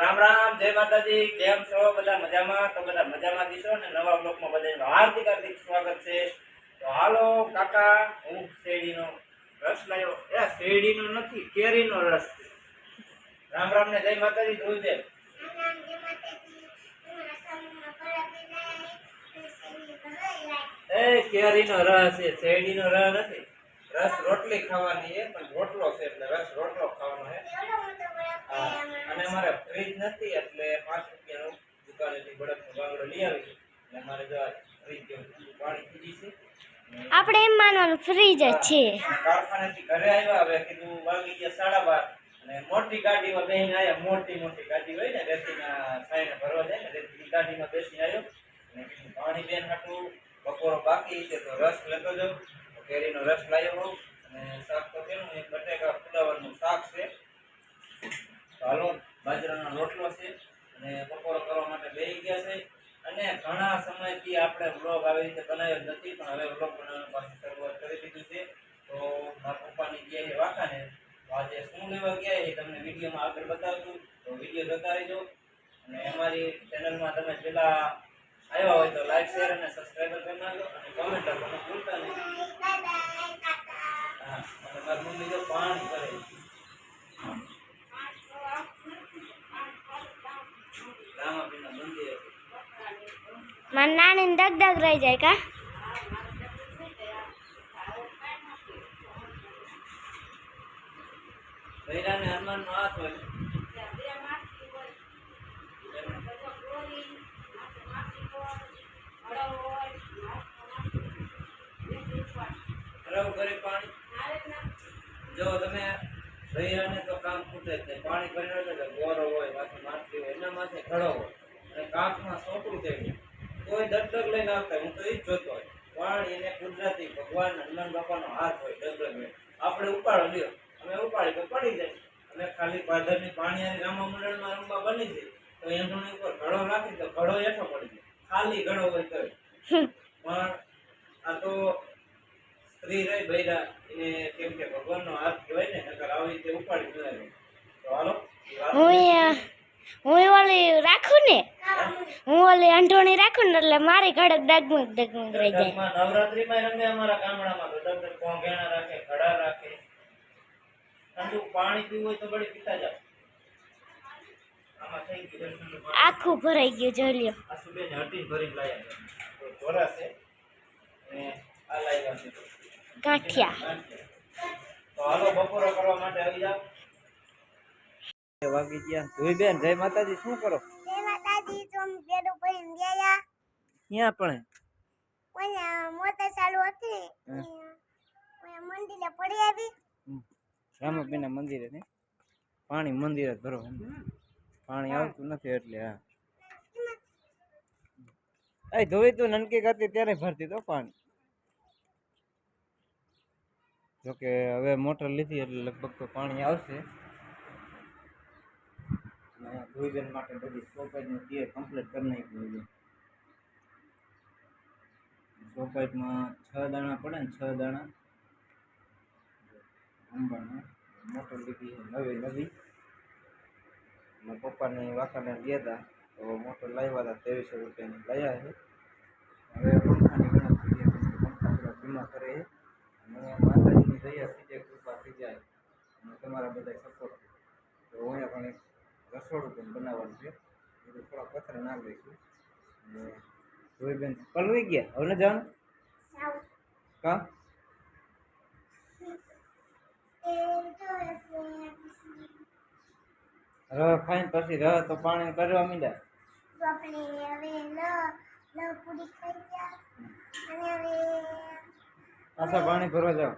રામ રામ જય માતાજી કેમ છો? બધા મજામાં? તો બધા મજામાં દીશો ને નવા બ્લોકમાં બધા હાર્દિક હાર્દિક સ્વાગત છે. તો હાલો કાકા હું શેરડીનો રસ લાવ્યો એ શેરડીનો નથી કેરીનો રસ છે. રામ રામ ને જય માતાજી ધ્રુવદેવ એ કેરીનો રસ છે શેરડીનો રસ નથી. રસ રોટલી ખાવાની છે પણ રોટલો છે એટલે રસ રોટલો ખાવાનો છે. હા, અમારે ફ્રીજ નથી એટલે પાંચ રૂપિયાનું દુકાનેથી બળદનો બાંગડો લઈ આવી એટલે અમારે જો ફ્રીજ પાણી પીધી છે? આપણે એમ માનવાનું ફ્રીજ જ છે. કારખાનેથી ઘરે આવ્યા હવે કીધું વાગી ગયા સાડા બાર. અને મોટી ગાડીમાં બેસીને આવ્યા મોટી મોટી ગાડી હોય ને રેતીના સાઈને ભરવા જાય ને રેતી ગાડીમાં બેસીને આવ્યો. અને કીધું પાણી બેન હાટું બપોરો બાકી છે તો રસ લેતો જાઉં. કેરીનો રસ લાવ્યો હોઉં અને શાક તો કેનું એક બટેકા ફુલાવરનું શાક છે. હાલો બાજરાનો રોટલો છે અને પકોડો કરવા માટે બેસી ગયા છે. અને ઘણા સમયથી આપણે વ્લોગ આવી રીતે બનાવ્યો નથી, પણ હવે વ્લોગ બનાવવાની પાછી શરૂઆત કરી દીધી છે. તો મારા પપ્પાની ગયા છે વાંકાને તો આજે શું લેવા ગયા એ તમને વિડીયોમાં આગળ બતાવશું. તો વીડિયો જોતા રહેજો. અને અમારી ચેનલમાં તમે પહેલાં આવ્યા હોય તો લાઈક, શેર અને સબસ્ક્રાઈબર કરી નાખજો અને કોમેન્ટ કરવાનું ભૂલતા નહીં. હા, અને મારી મમ્મી જો પાણી કરે છે. રામાપીરના મંદિરે મારા નાની ડગ ડગ રહી જાય કા? હોય. જો તમે ભૈરાને તો કામ ખૂટે જ પાણી એટલે કે ગોરો હોય, બાકી માછલી હોય, એના માથે ખડો હોય. અને કાંકમાં સોટું થઈ ગયું કોઈ ડગડગ લઈને આવતા હું તો એ જ જોતો હોય. પણ એને કુદરતી ભગવાન હનુમાન બાપાનો હાથ હોય ડગડગ હોય. આપણે ઉપાડો લ્યો. અમે ઉપાડી તો પડી જાય. અને ખાલી પાદરની પાણી રામા મંડળમાં રમવા બની જાય. તો એંધોણી ઉપર ઘડો રાખી તો ઘડો હેઠો પડી જાય. ખાલી ઘડો હોય તો પણ આ તો સ્ત્રી રહી બૈરા એને કેમ કે ભગવાનનો હાથ કહેવાય ને નકર આવી રીતે ઉપાડી ન તો હાલો હું હું એ ઓલી રાખું ને? હું ઓલી અંઠોણી રાખું ને એટલે મારી કડક ડગમગ ડગમગ રહી જાય. નવરાત્રીમાં રમે અમારા ગામડામાં તો કોંગેણા રાખે ઘડા રાખે. ઠંડુ પાણી પીવું હોય તો બળી પીતા જાવ. આખું ભરાઈ ગયું જોઈ લ્યો. આસુબેન હટી ભરી લાયા. ધોરા છે ને આ લાવ્યા છે. ગાંઠિયા. તો હાલો બપોરો કરવા માટે આવી જાઓ. વાગી ગયા. ધોઈ બેન જય માતાજી શું કરો? ક્યાં પણ? મોટર ચાલુ હતી. મંદિરે પડી આવી. રામાપીના મંદિરે ને? પાણી મંદિરે ભરો પાણી આવતું નથી એટલે હા. એ ધોઈ તું નનકી કરતી ત્યારે ભરતી તો પાણી. જોકે હવે મોટર લીધી એટલે લગભગ તો પાણી આવશે. ધોઈબેન માટે બધી સોપાઈનું ટીયર કમ્પ્લીટ કરી નાખ્યું છે સોપાઈટમાં છ દાણા પડે ને છ દાણા. અંબાના મોટર લીધી નવી નવી. અને પપ્પાને વાકાને ગયા હતા તો મોટર લાવ્યા હતા ત્રેવીસો રૂપિયાની લાવ્યા છે. હવે પંખાની ગણતરી પંખા થોડા ધીમા કરે છે અને માતાજીની દયા સીધે કૃપા થઈ જાય. અને તમારા બધા સપોર્ટ તો અહીંયા પણ એક રસોડું પણ બનાવવાનું છે. એ તો થોડા પથ્થર નાખ દઈશું અને ધોઈબેન પલવી ગયા? હવે જવાનું? કા? રહ ખાઈને પછી રહ તો પાણી કરવા મીંડા આપણે હવે લ લ પૂરી થઈ ગયા અને હવે પાછા પાણી ભરવા જાઓ.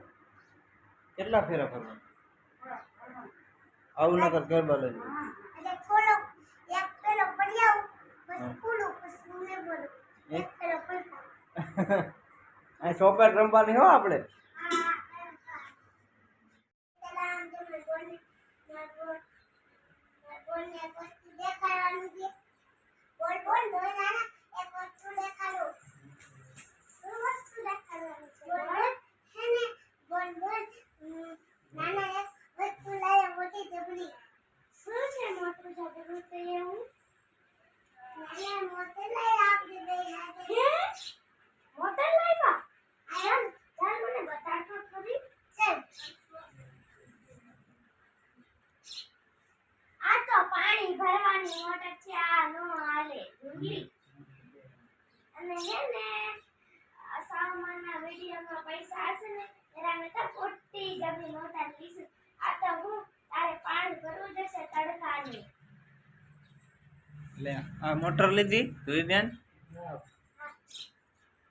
કેટલા ફેરા ફરવા? આવું ના કર ગરબા લઈ થોડો એક પેલો પડી આવું પછી હા. ખુલ્લું પછી મેં બોલું એક એક? પેલો પડતો સોપેટ રમવાની હો આપણે પેલા આમ તમે બોલને માર બોલ માર બોલને એક વસ્તુ દેખાડવાનું છે બોલ બોલ બોલ નાના એક વસ્તુ દેખાડો શું વસ્તુ દેખાડવાનું છે બોલ હે ને બોલ બોલ હમ, નાના એક વસ્તુ લાયા મોટી જબરી શું છે મોટું જબરું તો એ બેવાની મોટર છે આ નો હાલે અને હે ને સામાનના વિડીયોમાં પૈસા હશે ને એના મેં તો મોટી જમીન મોટા લીધું આ તો હું તારે પાણી ભરવું જશે તડકાનું. એટલે આ મોટર લીધી? ધોઈ બેન?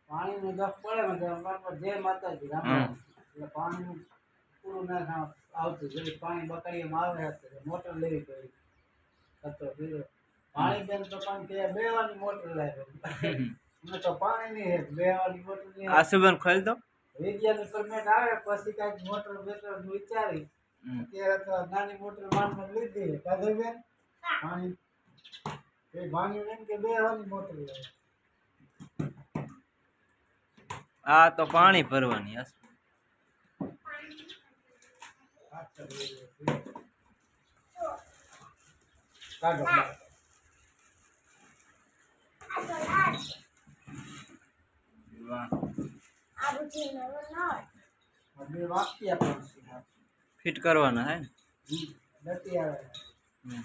પાણીનું દસ પડે ને પર જય માતાજી રામ એટલે પાણીનું પૂરું ના આવતું જે પાણી બકડીમાં આવે છે મોટર લેવી પડી. હતો બીજો પાણી બેન તો પણ તે બેવાની મોટર લાવી અમે તો પાણી નહીં હે બેવાની મોટર નહીં આ સુબન ખોલ દો. વિદ્યાનું પરમેન્ટ આવે પછી કાંઈક મોટર બેટર વિચારી. અત્યારે તો નાની મોટર માનમાં લીધી કાઢે બેન? પાણી. એ ભાંગ્યું નહીં કે બેવાની મોટર લાવી આ તો પાણી ભરવાની હશે. કાઢો આ તો લાલ વાહ. આ બુદ્ધિ નવો નળ બે વાક્ય પણ છે ફિટ કરવાના હે ને નથી આવે હમ.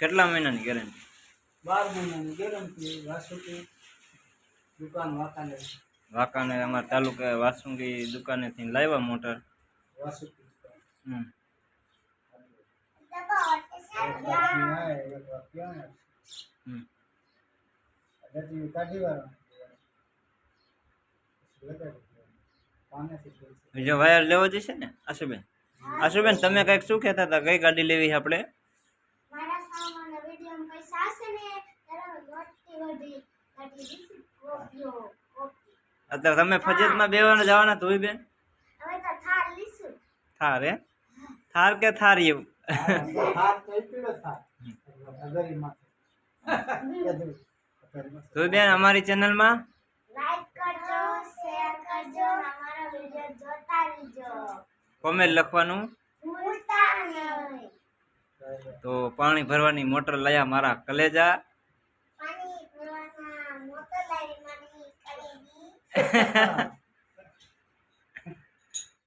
કેટલા મહિનાની ગેરંટી બાર મહિનાની ગેરંટી વાસુકી દુકાન વાકાને વાંકાને અમારા તાલુકા વાસુંગી દુકાનેથી લાવ્યા મોટર વાસુકી દુકાન. હમ. દબાવો એટલે એક સારું વાક્ય આવે, એક વાક્ય આવે. હમ. પછી કાઢી વાળવાનું. પછી લગાડી દેવાનું. પાનેથી ખોલશે. બીજો વાયર લેવો જશે ને આશુબેન આશુબેન તમે કંઈક શું કહેતા હતા કઈ ગાડી લેવી છે આપણે મારા સામાનના વિડીયોમાં પૈસા હશે ને ત્યારે હું મોટી વડી કાઢી દઈશ કોપીઓ કોપી અત્યારે તમે ફજતમાં બેવાના જવાના ધોઈ બેન હવે તો થાર લીશું થાર હે થાર કે થાર એવું હા, હાથ તો પીળો થાય. અગરીમાં. બધું. ધોઈ બેન અમારી ચેનલમાં લાઈક કરજો અમારા વીડિયો જોતા રહેજો. કોમેન્ટ લખવાનું. ભૂલતા નહીં. તો પાણી ભરવાની મોટર લાયા મારા કલેજા. પાણી ભરવાના મોટર લાવી મારી કરેલી